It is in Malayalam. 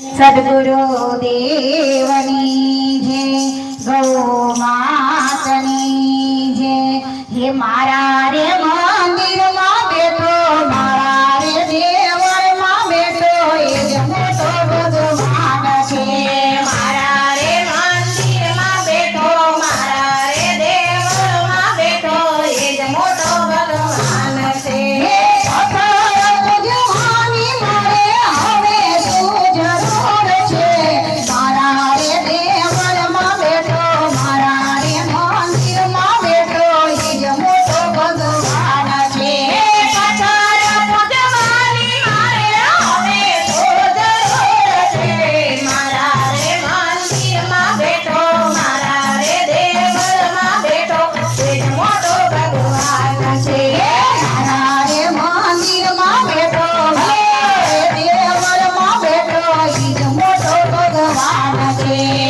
സദ്ഗുരു ദേവനീ Yeah.